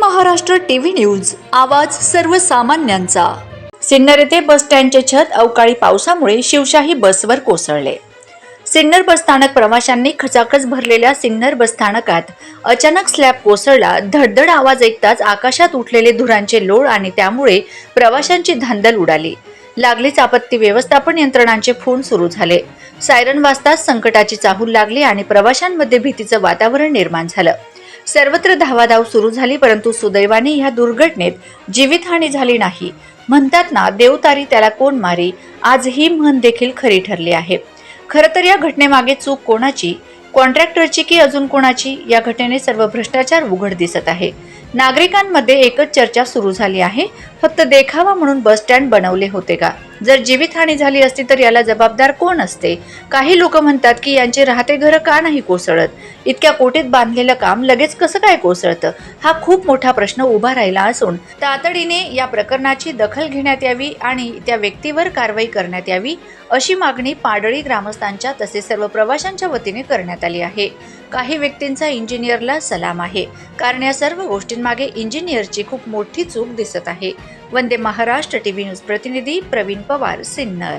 Maharashtra TV news. आवाज सर्वसामान्यांचा. सिन्नर येथे बस स्टँडचे छत अवकाळी पावसामुळे शिवशाही बसवर कोसळले. सिन्नर बसस्थानक प्रवाशांनी खचाखच भरलेल्या सिन्नर बस स्थानकात अचानक स्लॅब कोसळला धडधड आवाज ऐकताच आकाशात उठलेले धुरांचे लोळ आणि त्यामुळे प्रवाशांची धांदल उडाली. लागलीच आपत्ती व्यवस्थापन यंत्रणांचे फोन सुरू झाले. सायरन वाजताच संकटाची चाहूल लागली आणि प्रवाशांमध्ये भीतीचं वातावरण निर्माण झालं. सर्वत्र धावाधाव सुरू झाली परंतु सुदैवाने ह्या दुर्घटनेत जीवितहानी झाली नाही. म्हणतात ना देवतारी त्याला कोण मारी? आज ही म्हण देखील खरी ठरली आहे. खरं तर या घटनेमागे चूक कोणाची? कॉन्ट्रॅक्टरची की अजून कोणाची? या घटनेने सर्व भ्रष्टाचार उघड दिसत आहे. नागरिकांमध्ये एकच चर्चा सुरू झाली आहे. फक्त देखावा म्हणून बस स्टँड बनवले होते का? जर जीवितहानी झाली असती तर याला जबाबदार कोण असते? काही लोक म्हणतात की यांचे राहते घर का नाही कोसळत? इतक्या कोटीत बांधलेलं काम लगेच कसं काय कोसळतं? हा खूप मोठा प्रश्न उभा राहिला असून तातडीने या प्रकरणाची दखल घेण्यात यावी आणि त्या व्यक्तीवर कारवाई करण्यात यावी अशी मागणी पाडळी ग्रामस्थांच्या तसेच सर्व प्रवाशांच्या वतीने करण्यात आली आहे. काही व्यक्तींचा इंजिनियरला सलाम आहे. कारण या सर्व गोष्टी गोष्टींमागे इंजिनियरची खूप मोठी चूक दिसत आहे. वंदे महाराष्ट्र टीव्ही न्यूज प्रतिनिधी प्रवीण पवार सिन्नर.